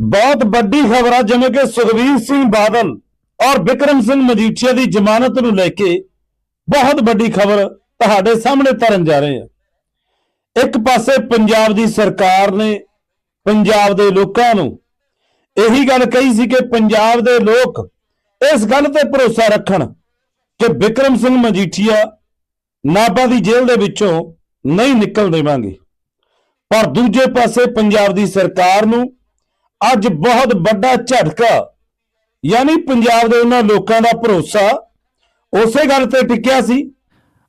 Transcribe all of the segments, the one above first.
ਬਹੁਤ ਵੱਡੀ ਖਬਰ ਆ, ਜਿਵੇਂ ਕਿ ਸੁਖਵੀਰ ਸਿੰਘ ਬਾਦਲ ਔਰ ਵਿਕਰਮ ਸਿੰਘ ਮਜੀਠੀਆ ਦੀ ਜ਼ਮਾਨਤ ਨੂੰ ਲੈ ਕੇ ਬਹੁਤ ਵੱਡੀ ਖਬਰ ਤੁਹਾਡੇ ਸਾਹਮਣੇ ਧਰਨ ਜਾ ਰਹੇ ਆ। ਇੱਕ ਪਾਸੇ ਪੰਜਾਬ ਦੀ ਸਰਕਾਰ ਨੇ ਪੰਜਾਬ ਦੇ ਲੋਕਾਂ ਨੂੰ ਇਹੀ ਗੱਲ ਕਹੀ ਸੀ ਕਿ ਪੰਜਾਬ ਦੇ ਲੋਕ ਇਸ ਗੱਲ ਤੇ ਭਰੋਸਾ ਰੱਖਣ ਕਿ ਵਿਕਰਮ ਸਿੰਘ ਮਜੀਠੀਆ ਨਾਭਾ ਦੀ ਜੇਲ੍ਹ ਦੇ ਵਿੱਚੋਂ ਨਹੀਂ ਨਿਕਲ ਦੇਵਾਂਗੇ। ਪਰ ਦੂਜੇ ਪਾਸੇ ਪੰਜਾਬ ਦੀ ਸਰਕਾਰ ਨੂੰ ਅੱਜ ਬਹੁਤ ਵੱਡਾ ਝਟਕਾ, ਯਾਨੀ ਪੰਜਾਬ ਦੇ ਉਹਨਾਂ ਲੋਕਾਂ ਦਾ ਭਰੋਸਾ, ਉਸੇ ਗੱਲ ਤੇ ਟਿਕਿਆ ਸੀ।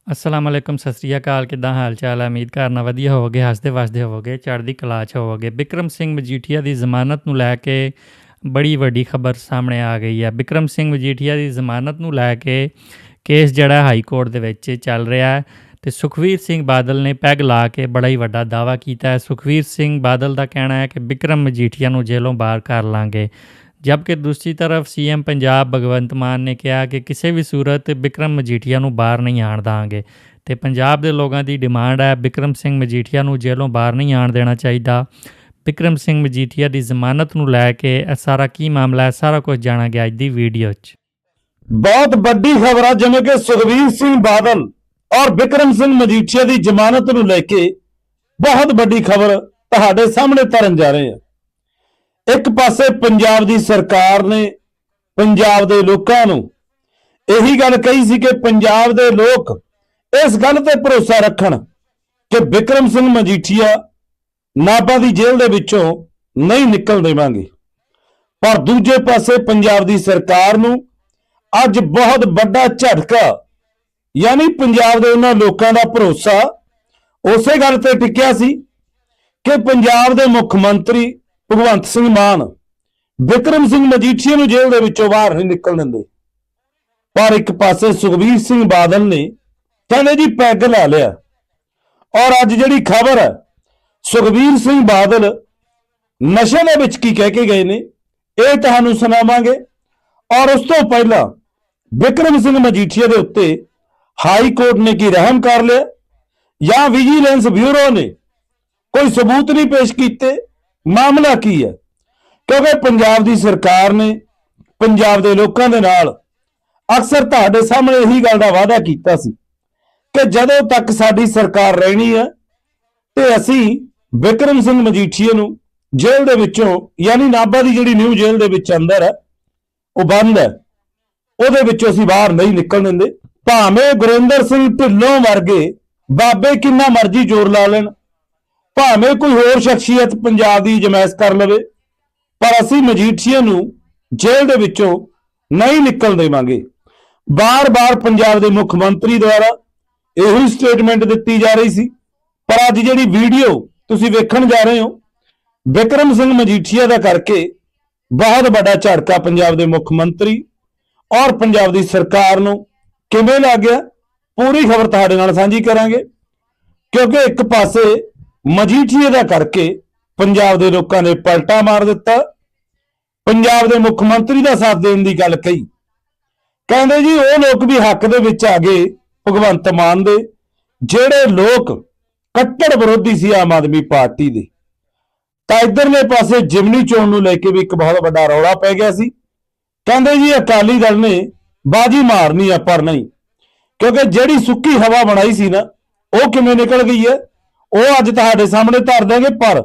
ਅਸਲਾਮ ਅਲੈਕਮ, ਸਤਿ ਸ੍ਰੀ ਅਕਾਲ, ਕਿਦਾਂ ਹਾਲ ਚਾਲ ਹੈ ਉਮੀਦ ਕਰਨਾ ਵਧੀਆ ਹੋਵੋਗੇ, ਹੱਸਦੇ ਵਸਦੇ ਹੋਵੋਗੇ, ਚੜ੍ਹਦੀ ਕਲਾ 'ਚ ਹੋਵੋਗੇ। ਬਿਕਰਮ ਸਿੰਘ ਮਜੀਠੀਆ ਦੀ ਜ਼ਮਾਨਤ ਨੂੰ ਲੈ ਕੇ ਬੜੀ ਵੱਡੀ ਖਬਰ ਸਾਹਮਣੇ ਆ ਗਈ ਹੈ ਬਿਕਰਮ ਸਿੰਘ ਮਜੀਠੀਆ ਦੀ ਜ਼ਮਾਨਤ ਨੂੰ ਲੈ ਕੇ ਕੇਸ ਜਿਹੜਾ ਹਾਈ ਕੋਰਟ ਦੇ ਵਿੱਚ ਚੱਲ ਰਿਹਾ ਹੈ। ਤੇ ਸੁਖਵੀਰ ਸਿੰਘ ਬਾਦਲ ਨੇ ਪੈਗ ਲਾ ਕੇ ਬੜਾ ਹੀ ਵੱਡਾ ਦਾਵਾ ਕੀਤਾ ਹੈ। ਸੁਖਵੀਰ ਸਿੰਘ ਬਾਦਲ ਦਾ ਕਹਿਣਾ ਹੈ ਕਿ ਵਿਕਰਮ ਮਜੀਠੀਆ ਨੂੰ ਜੇਲੋਂ ਬਾਹਰ ਕਰ ਲਾਂਗੇ। ਜਦਕਿ ਦੂਸਰੀ ਤਰਫ ਸੀਐਮ ਪੰਜਾਬ ਭਗਵੰਤ ਮਾਨ ਨੇ ਕਿਹਾ ਕਿ ਕਿਸੇ ਵੀ ਸੂਰਤ ਵਿਕਰਮ ਮਜੀਠੀਆ ਨੂੰ ਬਾਹਰ ਨਹੀਂ ਆਣ ਦਾਂਗੇ ਤੇ ਪੰਜਾਬ ਦੇ ਲੋਕਾਂ ਦੀ ਡਿਮਾਂਡ ਹੈ ਵਿਕਰਮ ਸਿੰਘ ਮਜੀਠੀਆ ਨੂੰ ਜੇਲੋਂ ਬਾਹਰ ਨਹੀਂ ਆਣ ਦੇਣਾ ਚਾਹੀਦਾ। ਵਿਕਰਮ ਸਿੰਘ ਮਜੀਠੀਆ ਦੀ ਜ਼ਮਾਨਤ ਨੂੰ ਲੈ ਕੇ ਇਹ ਸਾਰਾ ਕੀ ਮਾਮਲਾ ਹੈ, ਸਾਰਾ ਕੁਝ ਜਾਣਾਂਗੇ ਅੱਜ ਦੀ ਵੀਡੀਓ 'ਚ। ਬਹੁਤ ਵੱਡੀ ਖਬਰ ਆ, ਜਿਵੇਂ ਕਿ ਸੁਖਵੀਰ ਸਿੰਘ ਬਾਦਲ ਔਰ ਵਿਕਰਮ ਸਿੰਘ ਮਜੀਠੀਆ ਦੀ ਜ਼ਮਾਨਤ ਨੂੰ ਲੈ ਕੇ ਬਹੁਤ ਵੱਡੀ ਖਬਰ ਤੁਹਾਡੇ ਸਾਹਮਣੇ ਧਰਨ ਜਾ ਰਹੇ ਹਾਂ। ਇੱਕ ਪਾਸੇ ਪੰਜਾਬ ਦੀ ਸਰਕਾਰ ਨੇ ਪੰਜਾਬ ਦੇ ਲੋਕਾਂ ਨੂੰ ਇਹੀ ਗੱਲ ਕਹੀ ਸੀ ਕਿ ਪੰਜਾਬ ਦੇ ਲੋਕ ਇਸ ਗੱਲ ਤੇ ਭਰੋਸਾ ਰੱਖਣ ਕਿ ਵਿਕਰਮ ਸਿੰਘ ਮਜੀਠੀਆ ਨਾਭਾ ਦੀ ਜੇਲ੍ਹ ਦੇ ਵਿੱਚੋਂ ਨਹੀਂ ਨਿਕਲ ਦੇਵਾਂਗੇ। ਪਰ ਦੂਜੇ ਪਾਸੇ ਪੰਜਾਬ ਦੀ ਸਰਕਾਰ ਨੂੰ ਅੱਜ ਬਹੁਤ ਵੱਡਾ ਝਟਕਾ ਯਾਨੀ ਪੰਜਾਬ ਦੇ ਉਹਨਾਂ ਲੋਕਾਂ ਦਾ ਭਰੋਸਾ ਉਸੇ ਗੱਲ ਤੇ ਟਿਕਿਆ ਸੀ ਕਿ ਪੰਜਾਬ ਦੇ ਮੁੱਖ ਮੰਤਰੀ ਭਗਵੰਤ ਸਿੰਘ ਮਾਨ ਵਿਕਰਮ ਸਿੰਘ ਮਜੀਠੀਆ ਨੂੰ ਜੇਲ੍ਹ ਦੇ ਵਿੱਚੋਂ ਬਾਹਰ ਨਹੀਂ ਨਿਕਲ ਦਿੰਦੇ। ਪਰ ਇੱਕ ਪਾਸੇ ਸੁਖਬੀਰ ਸਿੰਘ ਬਾਦਲ ਨੇ ਕਹਿੰਦੇ ਜੀ ਪੈਗ ਲਾ ਲਿਆ। ਔਰ ਅੱਜ ਜਿਹੜੀ ਖਬਰ ਹੈ, ਸੁਖਬੀਰ ਸਿੰਘ ਬਾਦਲ ਨਸ਼ੇ ਦੇ ਵਿੱਚ ਕੀ ਕਹਿ ਕੇ ਗਏ ਨੇ, ਇਹ ਤੁਹਾਨੂੰ ਸੁਣਾਵਾਂਗੇ। ਔਰ ਉਸ ਤੋਂ ਪਹਿਲਾਂ ਵਿਕਰਮ ਸਿੰਘ ਮਜੀਠੀਆ ਦੇ ਉੱਤੇ ਹਾਈ ਕੋਰਟ ਨੇ ਕੀ ਰਹਿਮ ਕਰ ਲਿਆ? ਜਾਂ ਵਿਜੀਲੈਂਸ ਬਿਊਰੋ ਨੇ ਕੋਈ ਸਬੂਤ ਨਹੀਂ ਪੇਸ਼ ਕੀਤੇ? ਮਾਮਲਾ ਕੀ ਹੈ? ਕਿਉਂਕਿ ਪੰਜਾਬ ਦੀ ਸਰਕਾਰ ਨੇ ਪੰਜਾਬ ਦੇ ਲੋਕਾਂ ਦੇ ਨਾਲ ਅਕਸਰ ਤੁਹਾਡੇ ਸਾਹਮਣੇ ਇਹੀ ਗੱਲ ਦਾ ਵਾਅਦਾ ਕੀਤਾ ਸੀ ਕਿ ਜਦੋਂ ਤੱਕ ਸਾਡੀ ਸਰਕਾਰ ਰਹਿਣੀ ਹੈ ਤੇ ਅਸੀਂ ਵਿਕਰਮ ਸਿੰਘ ਮਜੀਠੀਏ ਨੂੰ ਜੇਲ੍ਹ ਦੇ ਵਿੱਚੋਂ ਯਾਨੀ ਨਾਭਾ ਦੀ ਜਿਹੜੀ ਨਿਊ ਜੇਲ੍ਹ ਦੇ ਵਿੱਚ ਅੰਦਰ ਹੈ, ਉਹ ਬੰਦ ਹੈ, ਉਹਦੇ ਵਿੱਚੋਂ ਅਸੀਂ ਬਾਹਰ ਨਹੀਂ ਨਿਕਲ ਦਿੰਦੇ। ਭਾਵੇਂ ਗੁਰਿੰਦਰ ਸਿੰਘ ਢਿੱਲੋਂ ਵਰਗੇ ਬਾਬੇ ਕਿੰਨਾ ਮਰਜ਼ੀ ਜ਼ੋਰ ਲਾ ਲੈਣ, ਭਾਵੇਂ ਕੋਈ ਹੋਰ ਸ਼ਖਸੀਅਤ ਪੰਜਾਬ ਦੀ ਜਮੈਸ ਕਰ ਲਵੇ, ਪਰ ਅਸੀਂ ਮਜੀਠੀਆ ਨੂੰ ਜੇਲ੍ਹ ਦੇ ਵਿੱਚੋਂ ਨਹੀਂ ਨਿਕਲ ਦੇਵਾਂਗੇ। ਬਾਰ-ਬਾਰ ਪੰਜਾਬ ਦੇ ਮੁੱਖ ਮੰਤਰੀ ਦੁਆਰਾ ਇਹੋ ਹੀ ਸਟੇਟਮੈਂਟ ਦਿੱਤੀ ਜਾ ਰਹੀ ਸੀ, ਪਰ ਅੱਜ ਜਿਹੜੀ ਵੀਡੀਓ ਤੁਸੀਂ ਵੇਖਣ ਜਾ ਰਹੇ ਹੋ, ਵਿਕਰਮ ਸਿੰਘ ਮਜੀਠੀਆ ਦਾ ਕਰਕੇ ਬਹੁਤ ਵੱਡਾ ਝਟਕਾ ਪੰਜਾਬ ਦੇ ਮੁੱਖ ਮੰਤਰੀ ਔਰ ਪੰਜਾਬ ਦੀ ਸਰਕਾਰ ਨੂੰ ਕਿਵੇਂ ਲੱਗ ਗਿਆ? ਪੂਰੀ ਖਬਰ ਤੁਹਾਡੇ ਨਾਲ ਸਾਂਝੀ ਕਰਾਂਗੇ। ਕਿਉਂਕਿ ਇੱਕ ਪਾਸੇ ਮਜੀਠੀਏ ਦਾ ਕਰਕੇ ਪੰਜਾਬ ਦੇ ਲੋਕਾਂ ਨੇ ਪਲਟਾ ਮਾਰ ਦਿੱਤਾ। ਪੰਜਾਬ ਦੇ ਮੁੱਖ ਮੰਤਰੀ ਦਾ ਸਾਥ ਦੇਣ ਦੀ ਗੱਲ ਕਹੀ। ਕਹਿੰਦੇ ਜੀ, ਉਹ ਲੋਕ ਵੀ ਹੱਕ ਦੇ ਵਿੱਚ ਆ ਗਏ ਭਗਵੰਤ ਮਾਨ ਦੇ, ਜਿਹੜੇ ਲੋਕ ਕੱਟੜ ਵਿਰੋਧੀ ਸੀ ਆਮ ਆਦਮੀ ਪਾਰਟੀ ਦੇ। ਤਾਂ ਇਧਰਲੇ ਪਾਸੇ ਜਿਮਨੀ ਚੋਣ ਨੂੰ ਲੈ ਕੇ ਵੀ ਇੱਕ ਬਹੁਤ ਵੱਡਾ ਰੌਲਾ ਪੈ ਗਿਆ ਸੀ। ਕਹਿੰਦੇ ਜੀ, ਅਕਾਲੀ ਦਲ ਨੇ ਬਾਜੀ ਮਾਰਨੀ ਆ ਪਰ ਨਹੀਂ। ਕਿਉਂਕਿ ਜਿਹੜੀ ਸੁੱਕੀ ਹਵਾ ਬਣਾਈ ਸੀ ਨਾ, ਉਹ ਕਿਵੇਂ ਨਿਕਲ ਗਈ ਹੈ ਉਹ ਅੱਜ ਤੁਹਾਡੇ ਸਾਹਮਣੇ ਧਰ ਦਾਂਗੇ ਪਰ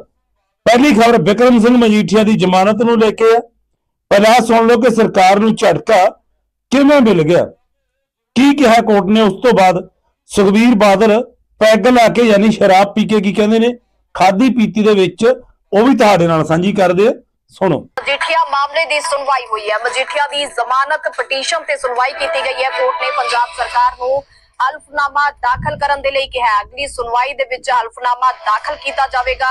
ਪਹਿਲੀ ਖਬਰ ਵਿਕਰਮ ਸਿੰਘ ਮਜੀਠੀਆ ਦੀ ਜ਼ਮਾਨਤ ਨੂੰ ਲੈ ਕੇ ਆ। ਪਹਿਲਾਂ ਸੁਣ ਲਓ ਕਿ ਸਰਕਾਰ ਨੂੰ ਝਟਕਾ ਕਿਵੇਂ ਮਿਲ ਗਿਆ? ਕੀ ਕਿਹਾ ਕੋਰਟ ਨੇ ਉਸ ਤੋਂ ਬਾਅਦ? ਸੁਖਬੀਰ ਬਾਦਲ ਪੈਗ ਲਾ ਕੇ ਯਾਨੀ ਸ਼ਰਾਬ ਪੀ ਕੇ ਕੀ ਕਹਿੰਦੇ ਨੇ? ਖਾਦੀ ਪੀਤੀ ਦੇ ਵਿੱਚ ਉਹ ਵੀ ਤੁਹਾਡੇ ਨਾਲ ਸਾਂਝੀ ਕਰਦੇ ਆ। ਸੁਣੋ। ਮਜੀਠੀਆ ਮਾਮਲੇ ਦੀ ਸੁਣਵਾਈ ਹੋਈ ਹੈ। ਮਜੀਠੀਆ ਦੀ ਜ਼ਮਾਨਤ ਪਟੀਸ਼ਨ ਤੇ ਸੁਣਵਾਈ ਕੀਤੀ ਗਈ ਹੈ। ਕੋਰਟ ਨੇ ਪੰਜਾਬ ਸਰਕਾਰ ਨੂੰ ਹਲਫਨਾਮਾ ਦਾਖਲ ਕਰਨ ਦੇ ਲਈ ਕਿਹਾ ਅਗਲੀ ਸੁਣਵਾਈ ਦੇ ਵਿੱਚ ਹਲਫਨਾਮਾ ਦਾਖਲ ਕੀਤਾ ਜਾਵੇਗਾ।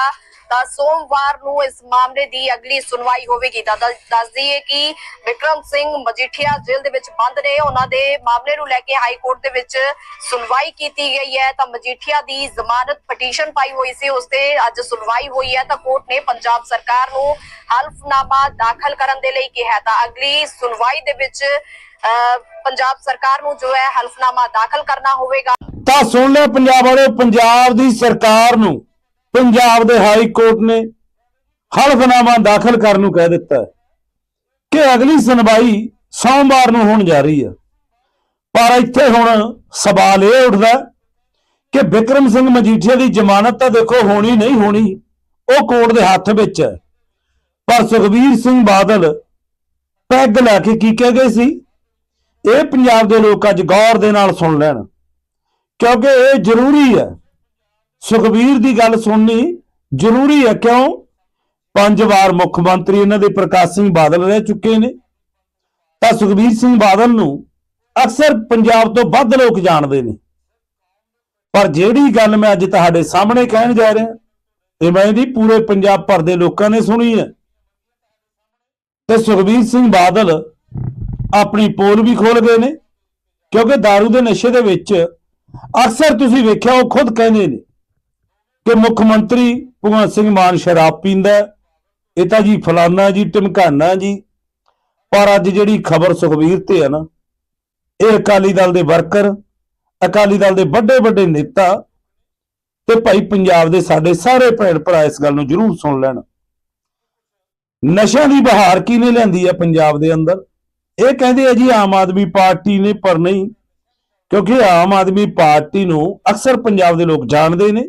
ਤਾਂ ਸੋਮਵਾਰ ਨੂੰ ਇਸ ਮਾਮਲੇ ਦੀ ਅਗਲੀ ਸੁਣਵਾਈ ਹੋਵੇਗੀ। ਤਾਂ ਦੱਸ ਦਈਏ ਕਿ ਵਿਕਰਮ ਸਿੰਘ ਮਜੀਠੀਆ ਜੇਲ੍ਹ ਦੇ ਵਿੱਚ ਬੰਦ ਨੇ। ਉਹਨਾਂ ਦੇ ਮਾਮਲੇ ਨੂੰ ਲੈ ਕੇ ਹਾਈ ਕੋਰਟ ਦੇ ਵਿੱਚ ਸੁਣਵਾਈ ਕੀਤੀ ਗਈ ਹੈ। ਤਾਂ ਮਜੀਠੀਆ ਦੀ ਜ਼ਮਾਨਤ ਪਟੀਸ਼ਨ ਪਾਈ ਹੋਈ ਸੀ। ਉਸ ਤੇ ਅੱਜ ਸੁਣਵਾਈ ਹੋਈ ਹੈ। ਤਾਂ ਕੋਰਟ ਨੇ ਪੰਜਾਬ ਸਰਕਾਰ ਨੂੰ ਹਲਫਨਾਮਾ ਦਾਖਲ ਕਰਨ ਦੇ ਲਈ ਕਿਹਾ ਤਾਂ ਅਗਲੀ ਸੁਣਵਾਈ ਦੇ ਵਿੱਚ ਪੰਜਾਬ ਸਰਕਾਰ ਨੂੰ ਜੋ ਹੈ ਹਲਫਨਾਮਾ ਦਾਖਲ ਕਰਨਾ ਹੋਵੇਗਾ। ਤਾਂ ਸੁਣ ਲਿਆ ਪੰਜਾਬ ਵਾਲੇ ਪੰਜਾਬ ਦੀ ਸਰਕਾਰ ਨੂੰ। ਪੰਜਾਬ ਦੇ ਹਾਈ ਕੋਰਟ ਨੇ ਹਲਫਨਾਮਾ ਦਾਖਲ ਕਰਨ ਨੂੰ ਕਹਿ ਦਿੱਤਾ ਹੈ ਕਿ ਅਗਲੀ ਸੁਣਵਾਈ ਸੋਮਵਾਰ ਨੂੰ ਹੋਣ ਜਾ ਰਹੀ ਹੈ। ਪਰ ਇੱਥੇ ਹੁਣ ਸਵਾਲ ਇਹ ਉੱਠਦਾ ਕਿ ਵਿਕਰਮ ਸਿੰਘ ਮਜੀਠੀਆ ਦੀ ਜ਼ਮਾਨਤ ਤਾਂ ਦੇਖੋ ਹੋਣੀ ਨਹੀਂ ਹੋਣੀ, ਉਹ ਕੋਰਟ ਦੇ ਹੱਥ ਵਿੱਚ ਹੈ। ਪਰ ਸੁਖਬੀਰ ਸਿੰਘ ਬਾਦਲ ਪੈਗ ਲੈ ਕੇ ਕੀ ਕਹਿ ਗਏ ਸੀ? ਇਹ ਪੰਜਾਬ ਦੇ ਲੋਕ ਅੱਜ ਗੌਰ ਦੇ ਨਾਲ ਸੁਣ ਲੈਣ, ਕਿਉਂਕਿ ਇਹ ਜ਼ਰੂਰੀ ਹੈ ਸੁਖਬੀਰ ਦੀ ਗੱਲ ਸੁਣਨੀ ਜ਼ਰੂਰੀ ਹੈ ਕਿਉਂ? ਪੰਜ ਵਾਰ ਮੁੱਖ ਮੰਤਰੀ ਇਹਨਾਂ ਦੇ ਪ੍ਰਕਾਸ਼ ਸਿੰਘ ਬਾਦਲ ਰਹਿ ਚੁੱਕੇ ਨੇ। ਤਾਂ ਸੁਖਬੀਰ ਸਿੰਘ ਬਾਦਲ ਨੂੰ ਅਕਸਰ ਪੰਜਾਬ ਤੋਂ ਵੱਧ ਲੋਕ ਜਾਣਦੇ ਨੇ। ਪਰ ਜਿਹੜੀ ਗੱਲ ਮੈਂ ਅੱਜ ਤੁਹਾਡੇ ਸਾਹਮਣੇ ਕਹਿਣ ਜਾ ਰਿਹਾ, ਇਹ ਮੈਂ ਇਹਦੀ ਪੂਰੇ ਪੰਜਾਬ ਭਰ ਦੇ ਲੋਕਾਂ ਨੇ ਸੁਣੀ ਹੈ। ਤੇ ਸੁਖਬੀਰ ਸਿੰਘ ਬਾਦਲ ਆਪਣੀ ਪੋਲ ਵੀ ਖੋਲ ਗਏ ਨੇ, ਕਿਉਂਕਿ दारू ਦੇ ਨਸ਼ੇ ਦੇ ਵਿੱਚ ਅਕਸਰ ਤੁਸੀਂ ਵੇਖਿਆ ਉਹ ਖੁਦ ਕਹਿੰਦੇ ਨੇ ਕਿ ਮੁੱਖ ਮੰਤਰੀ ਭਗਵੰਤ ਸਿੰਘ ਮਾਨ ਸ਼ਰਾਬ ਪੀਂਦਾ ਇਹ ਤਾਂ ਜੀ ਫਲਾਨਾ ਜੀ ਟਮਕਾਨਾ ਜੀ। ਪਰ ਅੱਜ ਜਿਹੜੀ ਖਬਰ ਸੁਖਬੀਰ ਤੇ ਹੈ ਨਾ, ਇਹ ਅਕਾਲੀ ਦਲ ਦੇ ਵਰਕਰ, ਅਕਾਲੀ ਦਲ ਦੇ ਵੱਡੇ ਵੱਡੇ ਨੇਤਾ ਤੇ ਭਾਈ ਪੰਜਾਬ ਦੇ ਸਾਡੇ ਸਾਰੇ ਭੈਣ ਭਰਾ ਇਸ ਗੱਲ ਨੂੰ ਜ਼ਰੂਰ ਸੁਣ ਲੈਣ। ਨਸ਼ਿਆਂ ਦੀ ਬਹਾਰ ਕਿਹਨੇ ਲਿਆਂਦੀ ਹੈ ਪੰਜਾਬ ਦੇ ਅੰਦਰ? ਇਹ ਕਹਿੰਦੇ ਆ ਜੀ ਆਮ ਆਦਮੀ ਪਾਰਟੀ ਨੇ, ਪਰ ਨਹੀਂ। ਕਿਉਂਕਿ ਆਮ ਆਦਮੀ ਪਾਰਟੀ ਨੂੰ ਅਕਸਰ ਪੰਜਾਬ ਦੇ ਲੋਕ ਜਾਣਦੇ ਨੇ।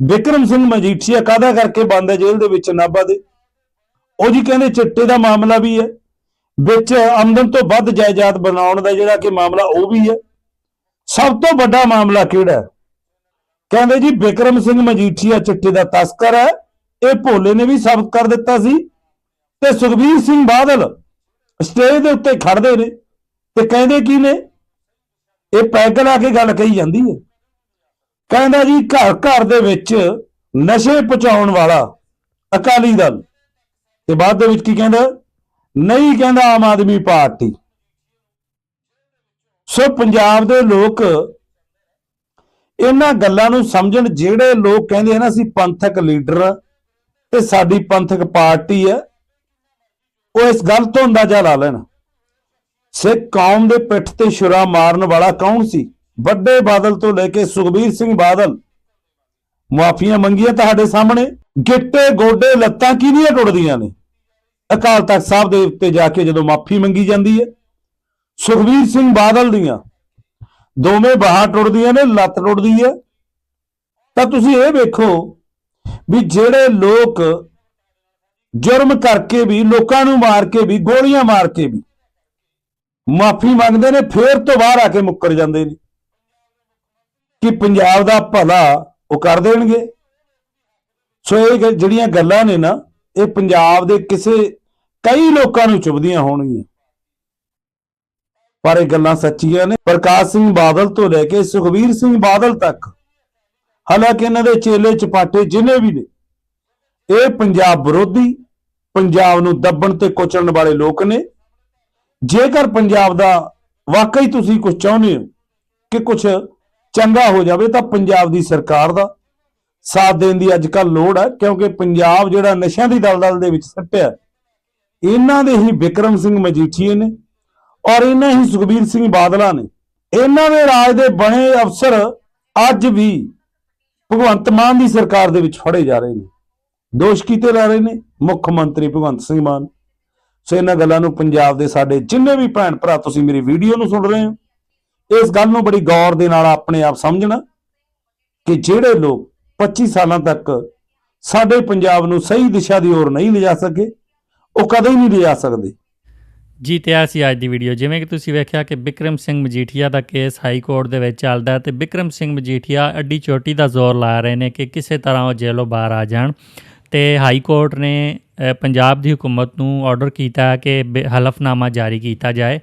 ਵਿਕਰਮ ਸਿੰਘ ਮਜੀਠੀਆ ਕਾਹਦਾ ਕਰਕੇ ਬੰਦ ਹੈ ਜੇਲ੍ਹ ਦੇ ਵਿੱਚ ਨਾਭਾ ਦੇ। ਉਹ ਜੀ ਕਹਿੰਦੇ ਚਿੱਟੇ ਦਾ ਮਾਮਲਾ ਵੀ ਹੈ, ਵਿੱਚ ਆਮਦਨ ਤੋਂ ਵੱਧ ਜਾਇਦਾਦ ਬਣਾਉਣ ਦਾ ਜਿਹੜਾ ਕਿ ਮਾਮਲਾ ਉਹ ਵੀ ਹੈ। ਸਭ ਤੋਂ ਵੱਡਾ ਮਾਮਲਾ ਕਿਹੜਾ ਕਹਿੰਦੇ ਜੀ ਵਿਕਰਮ ਸਿੰਘ ਮਜੀਠੀਆ ਚਿੱਟੇ ਦਾ ਤਸਕਰ ਹੈ, ਇਹ ਭੋਲੇ ਨੇ ਵੀ ਸਾਬਤ ਕਰ ਦਿੱਤਾ ਸੀ ਤੇ ਸੁਖਬੀਰ ਸਿੰਘ ਬਾਦਲ ਸਟੇਜ ਦੇ ਉੱਤੇ ਖੜਦੇ ਨੇ ਤੇ ਕਹਿੰਦੇ ਕੀ ਨੇ? ਇਹ ਪੈਗ ਲਾ ਕੇ ਗੱਲ ਕਹੀ ਜਾਂਦੀ ਹੈ। ਕਹਿੰਦਾ ਜੀ ਘਰ ਘਰ ਦੇ ਵਿੱਚ ਨਸ਼ੇ ਪਹੁੰਚਾਉਣ ਵਾਲਾ ਅਕਾਲੀ ਦਲ। ਤੇ ਬਾਅਦ ਦੇ ਵਿੱਚ ਕੀ ਕਹਿੰਦਾ? ਨਹੀਂ ਕਹਿੰਦਾ ਆਮ ਆਦਮੀ ਪਾਰਟੀ। ਸੋ ਪੰਜਾਬ ਦੇ ਲੋਕ ਇਹਨਾਂ ਗੱਲਾਂ ਨੂੰ ਸਮਝਣ, ਜਿਹੜੇ ਲੋਕ ਕਹਿੰਦੇ ਆ ਨਾ, ਅਸੀਂ ਪੰਥਕ ਲੀਡਰ ਆ ਤੇ ਸਾਡੀ ਪੰਥਕ ਪਾਰਟੀ ਹੈ ਉਹ ਇਸ ਗੱਲ ਤੋਂ ਅੰਦਾਜ਼ਾ ਲਾ ਲੈਣ। ਸਿੱਖ ਕੌਮ ਦੇ ਪਿੱਠ ਤੇ ਛੁਰਾ ਮਾਰਨ ਵਾਲਾ ਕੌਣ ਸੀ? ਵੱਡੇ ਬਾਦਲ ਤੋਂ ਲੈ ਕੇ ਸੁਖਬੀਰ ਸਿੰਘ ਬਾਦਲ ਮਾਫੀਆਂ ਮੰਗੀਆਂ ਤੁਹਾਡੇ ਸਾਹਮਣੇ? ਗਿੱਟੇ ਗੋਡੇ ਲੱਤਾਂ ਕਿਹਦੀਆਂ ਟੁੱਟਦੀਆਂ ਨੇ? ਅਕਾਲ ਤਖਤ ਸਾਹਿਬ ਦੇ ਉੱਤੇ ਜਾ ਕੇ ਜਦੋਂ ਮਾਫੀ ਮੰਗੀ ਜਾਂਦੀ ਹੈ, ਸੁਖਬੀਰ ਸਿੰਘ ਬਾਦਲ ਦੀਆਂ ਦੋਵੇਂ ਬਾਹਾਂ ਟੁੱਟਦੀਆਂ ਨੇ, ਲੱਤ ਟੁੱਟਦੀ ਹੈ। ਤਾਂ ਤੁਸੀਂ ਇਹ ਵੇਖੋ ਵੀ ਜਿਹੜੇ ਲੋਕ ਜੁਰਮ ਕਰਕੇ ਵੀ, ਲੋਕਾਂ ਨੂੰ ਮਾਰ ਕੇ ਵੀ, ਗੋਲੀਆਂ ਮਾਰ ਕੇ ਵੀ ਮਾਫੀ ਮੰਗਦੇ ਨੇ, ਫੇਰ ਤੋਂ ਬਾਹਰ ਆ ਕੇ ਮੁੱਕਰ ਜਾਂਦੇ ਨੇ। ਕਿ ਪੰਜਾਬ ਦਾ ਭਲਾ ਉਹ ਕਰ ਦੇਣਗੇ। ਸੋ ਇਹ ਜਿਹੜੀਆਂ ਗੱਲਾਂ ਨੇ ਨਾ, ਇਹ ਪੰਜਾਬ ਦੇ ਕਿਸੇ, ਕਈ ਲੋਕਾਂ ਨੂੰ ਚੁਭਦੀਆਂ ਹੋਣਗੀਆਂ। ਪਰ ਇਹ ਗੱਲਾਂ ਸੱਚੀਆਂ ਨੇ। ਪ੍ਰਕਾਸ਼ ਸਿੰਘ ਬਾਦਲ ਤੋਂ ਲੈ ਕੇ ਸੁਖਬੀਰ ਸਿੰਘ ਬਾਦਲ ਤੱਕ, ਹਾਲਾਂਕਿ ਇਹਨਾਂ ਦੇ ਚੇਲੇ ਚਪਾਟੇ ਜਿਨੇ ਵੀ ਨੇ, ਇਹ ਪੰਜਾਬ ਵਿਰੋਧੀ, ਪੰਜਾਬ ਨੂੰ ਦੱਬਣ ਤੇ ਕੁਚਲਣ ਵਾਲੇ ਲੋਕ ਨੇ। ਜੇਕਰ ਪੰਜਾਬ ਦਾ ਵਾਕਈ ਤੁਸੀਂ ਕੁਝ ਚਾਹੁੰਦੇ ਹੋ ਕਿ ਕੁਝ ਚੰਗਾ ਹੋ ਜਾਵੇ ਤਾਂ ਪੰਜਾਬ ਦੀ ਸਰਕਾਰ ਦਾ ਸਾਥ ਦੇਣ ਦੀ ਅੱਜ ਕੱਲ ਲੋੜ ਹੈ, ਕਿਉਂਕਿ ਪੰਜਾਬ ਜਿਹੜਾ ਨਸ਼ਿਆਂ ਦੀ ਦਲਦਲ ਦੇ ਵਿੱਚ ਸੱਟਿਆ ਇਹਨਾਂ ਦੇ ਹੀ ਵਿਕਰਮ ਸਿੰਘ ਮਜੀਠੀਏ ਨੇ ਔਰ ਇਹਨਾਂ ਹੀ ਸੁਖਬੀਰ ਸਿੰਘ ਬਾਦਲਾ ਨੇ। ਇਹਨਾਂ ਦੇ ਰਾਜ ਦੇ ਬਣੇ ਅਫਸਰ ਅੱਜ ਵੀ ਭਗਵੰਤ ਮਾਨ ਦੀ ਸਰਕਾਰ ਦੇ ਵਿੱਚ ਫੜੇ ਜਾ ਰਹੇ ਨੇ। ਦੋਸ਼ ਕੀਤੇ ਜਾ ਰਹੇ ਨੇ, ਮੁੱਖ ਮੰਤਰੀ ਭਗਵੰਤ ਸਿੰਘ ਮਾਨ। ਸੋ ਇਹਨਾਂ ਗੱਲਾਂ ਨੂੰ ਪੰਜਾਬ ਦੇ ਸਾਡੇ ਜਿੰਨੇ ਵੀ ਭੈਣ ਭਰਾ, ਤੁਸੀਂ ਮੇਰੀ ਵੀਡੀਓ ਨੂੰ ਸੁਣ ਰਹੇ ਹੋ। ਇਸ ਗੱਲ ਨੂੰ ਬੜੀ ਗੌਰ ਦੇ ਨਾਲ ਆਪਣੇ ਆਪ ਸਮਝਣਾ ਕਿ ਜਿਹੜੇ ਲੋਕ 25 ਸਾਲਾਂ ਤੱਕ ਸਾਡੇ ਪੰਜਾਬ ਨੂੰ ਸਹੀ ਦਿਸ਼ਾ ਦੀ ओर ਨਹੀਂ ਲਿਜਾ ਸਕੇ, ਉਹ ਕਦੇ ਨਹੀਂ ਲਿਜਾ ਸਕਦੇ। ਜੀ ਤੇ ਆ ਸੀ ਅੱਜ ਦੀ ਵੀਡੀਓ। ਜਿਵੇਂ ਕਿ ਤੁਸੀਂ ਵੇਖਿਆ ਕਿ ਬਿਕਰਮ ਸਿੰਘ ਮਜੀਠੀਆ ਦਾ ਕੇਸ ਹਾਈ ਕੋਰਟ ਦੇ ਵਿੱਚ ਚੱਲਦਾ ਹੈ ਤੇ ਬਿਕਰਮ ਸਿੰਘ ਮਜੀਠੀਆ ਅੱਡੀ ਚੋਟੀ ਦਾ ਜ਼ੋਰ ਲਾ ਰਹੇ ਨੇ ਕਿ ਕਿਸੇ ਤਰ੍ਹਾਂ ਉਹ ਜੇਲ੍ਹੋਂ ਬਾਹਰ ਆ ਜਾਣ। ਤੇ ਹਾਈ ਕੋਰਟ ਨੇ ਪੰਜਾਬ ਦੀ ਹਕੂਮਤ ਨੂੰ ਆਰਡਰ ਕੀਤਾ ਕਿ ਬਿ- ਹਲਫਨਾਮਾ ਜਾਰੀ ਕੀਤਾ ਜਾਏ।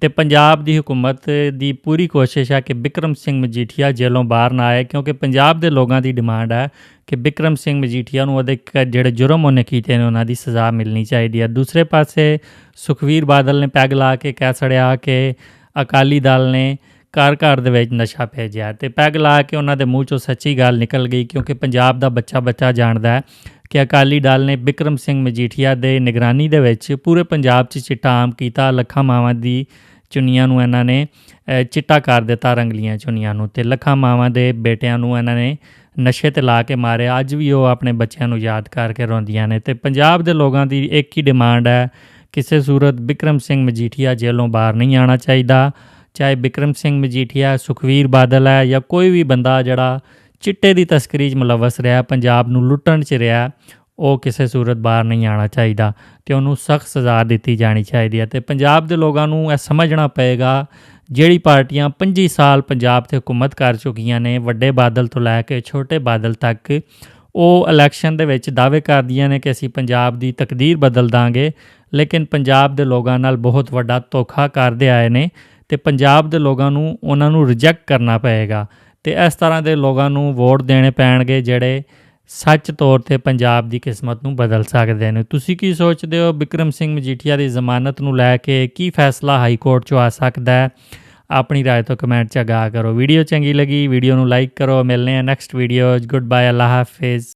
ਤੇ ਪੰਜਾਬ ਦੀ ਹਕੂਮਤ ਦੀ ਪੂਰੀ ਕੋਸ਼ਿਸ਼ ਹੈ ਕਿ ਬਿਕਰਮ ਸਿੰਘ ਮਜੀਠੀਆ ਜੇਲੋਂ ਬਾਹਰ ਨਾ ਆਏ, ਕਿਉਂਕਿ ਪੰਜਾਬ ਦੇ ਲੋਕਾਂ ਦੀ ਡਿਮਾਂਡ ਹੈ ਕਿ ਬਿਕਰਮ ਸਿੰਘ ਮਜੀਠੀਆ ਨੂੰ ਉਹਦੇ ਕ- ਜਿਹੜੇ ਜੁਰਮ ਉਹਨੇ ਕੀਤੇ ਨੇ, ਉਹਨਾਂ ਦੀ ਸਜ਼ਾ ਮਿਲਣੀ ਚਾਹੀਦੀ ਹੈ ਦੂਸਰੇ ਪਾਸੇ ਸੁਖਵੀਰ ਬਾਦਲ ਨੇ ਪੈਗ ਲਾ ਕੇ ਕਹਿ ਸੜਿਆ ਕਿ ਅਕਾਲੀ ਦਲ ਨੇ ਘਰ ਘਰ ਦੇ ਵਿੱਚ ਨਸ਼ਾ ਭੇਜਿਆ ਤੇ ਪੈਗ ਲਾ ਕੇ ਉਹਨਾਂ ਦੇ ਮੂੰਹ ਚੋਂ ਸੱਚੀ ਗੱਲ ਨਿਕਲ ਗਈ, ਕਿਉਂਕਿ ਪੰਜਾਬ ਦਾ ਬੱਚਾ ਬੱਚਾ ਜਾਣਦਾ ਹੈ। ਕਿ ਅਕਾਲੀ ਦਲ ਨੇ ਬਿਕਰਮ ਸਿੰਘ ਮਜੀਠੀਆ ਦੇ ਨਿਗਰਾਨੀ ਦੇ ਵਿੱਚ ਪੂਰੇ ਪੰਜਾਬ 'ਚ ਚਿੱਟਾ ਆਮ ਕੀਤਾ। ਲੱਖਾਂ ਮਾਵਾਂ ਦੀ ਚੁੰਨੀਆਂ ਨੂੰ ਇਹਨਾਂ ਨੇ ਚਿੱਟਾ ਕਰ ਦਿੱਤਾ ਰੰਗਲੀਆਂ ਚੁੰਨੀਆਂ ਨੂੰ। ਤੇ ਲੱਖਾਂ ਮਾਵਾਂ ਦੇ ਬੇਟਿਆਂ ਨੂੰ ਇਹਨਾਂ ਨੇ ਨਸ਼ੇ ਤੇ ਲਾ ਕੇ ਮਾਰਿਆ। ਅੱਜ ਵੀ ਉਹ ਆਪਣੇ ਬੱਚਿਆਂ ਨੂੰ ਯਾਦ ਕਰਕੇ ਰੋਂਦੀਆਂ ਨੇ। ਤੇ ਪੰਜਾਬ ਦੇ ਲੋਕਾਂ ਦੀ ਇੱਕ ਹੀ ਡਿਮਾਂਡ ਹੈ, ਕਿਸੇ ਸੂਰਤ ਬਿਕਰਮ ਸਿੰਘ ਮਜੀਠੀਆ ਜੇਲੋਂ ਬਾਹਰ ਨਹੀਂ ਆਉਣਾ ਚਾਹੀਦਾ। ਚਾਹੇ ਬਿਕਰਮ ਸਿੰਘ ਮਜੀਠੀਆ ਸੁਖਵੀਰ ਬਾਦਲ ਹੈ ਜਾਂ ਕੋਈ ਵੀ ਬੰਦਾ ਜਿਹੜਾ ਚਿੱਟੇ ਦੀ ਤਸਕਰੀ 'ਚ ਮੁਲਵਸ ਰਿਹਾ, ਪੰਜਾਬ ਨੂੰ ਲੁੱਟਣ 'ਚ ਰਿਹਾ, ਉਹ ਕਿਸੇ ਸੂਰਤ ਬਾਹਰ ਨਹੀਂ ਆਉਣਾ ਚਾਹੀਦਾ ਤੇ ਉਹਨੂੰ ਸਖਤ ਸਜ਼ਾ ਦਿੱਤੀ ਜਾਣੀ ਚਾਹੀਦੀ ਹੈ ਤੇ ਪੰਜਾਬ ਦੇ ਲੋਕਾਂ ਨੂੰ ਇਹ ਸਮਝਣਾ ਪਏਗਾ, ਜਿਹੜੀ ਪਾਰਟੀਆਂ 25 ਸਾਲ ਪੰਜਾਬ ਤੇ ਹਕੂਮਤ ਕਰ ਚੁੱਕੀਆਂ ਨੇ, ਵੱਡੇ ਬਾਦਲ ਤੋਂ ਲੈ ਕੇ ਛੋਟੇ ਬਾਦਲ ਤੱਕ, ਉਹ ਇਲੈਕਸ਼ਨ ਦੇ ਵਿੱਚ ਦਾਅਵੇ ਕਰਦੀਆਂ ਨੇ ਕਿ ਅਸੀਂ ਪੰਜਾਬ ਦੀ ਤਕਦੀਰ ਬਦਲ ਦਾਂਗੇ, ਲੇਕਿਨ ਪੰਜਾਬ ਦੇ ਲੋਕਾਂ ਨਾਲ ਬਹੁਤ ਵੱਡਾ ਧੋਖਾ ਕਰਦੇ ਆਏ ਨੇ ਤੇ ਪੰਜਾਬ ਦੇ ਲੋਕਾਂ ਨੂੰ ਉਹਨਾਂ ਨੂੰ ਰਿਜੈਕਟ ਕਰਨਾ ਪਏਗਾ। ਤੇ ਇਸ ਤਰ੍ਹਾਂ ਦੇ ਲੋਕਾਂ ਨੂੰ ਵੋਟ ਦੇਣੇ ਪੈਣਗੇ ਜਿਹੜੇ ਸੱਚ ਤੌਰ ਤੇ ਪੰਜਾਬ ਦੀ ਕਿਸਮਤ ਨੂੰ ਬਦਲ ਸਕਦੇ ਨੇ ਤੁਸੀਂ ਕੀ ਸੋਚਦੇ ਹੋ ਬਿਕਰਮ ਸਿੰਘ ਮਜੀਠੀਆ ਦੀ ਜ਼ਮਾਨਤ ਨੂੰ ਲੈ ਕੇ ਕੀ ਫੈਸਲਾ ਹਾਈ ਕੋਰਟ 'ਚੋਂ ਆ ਸਕਦਾ ਹੈ ਆਪਣੀ رائے ਤੋਂ ਕਮੈਂਟ 'ਚ ਆਗਾਹ ਕਰੋ ਵੀਡੀਓ ਚੰਗੀ ਲੱਗੀ ਵੀਡੀਓ ਨੂੰ ਲਾਈਕ ਕਰੋ ਮਿਲਨੇ ਆ ਨੈਕਸਟ ਵੀਡੀਓਜ਼ ਗੁੱਡ ਬਾਏ ਅੱਲਾ ਹਾਫਿਜ਼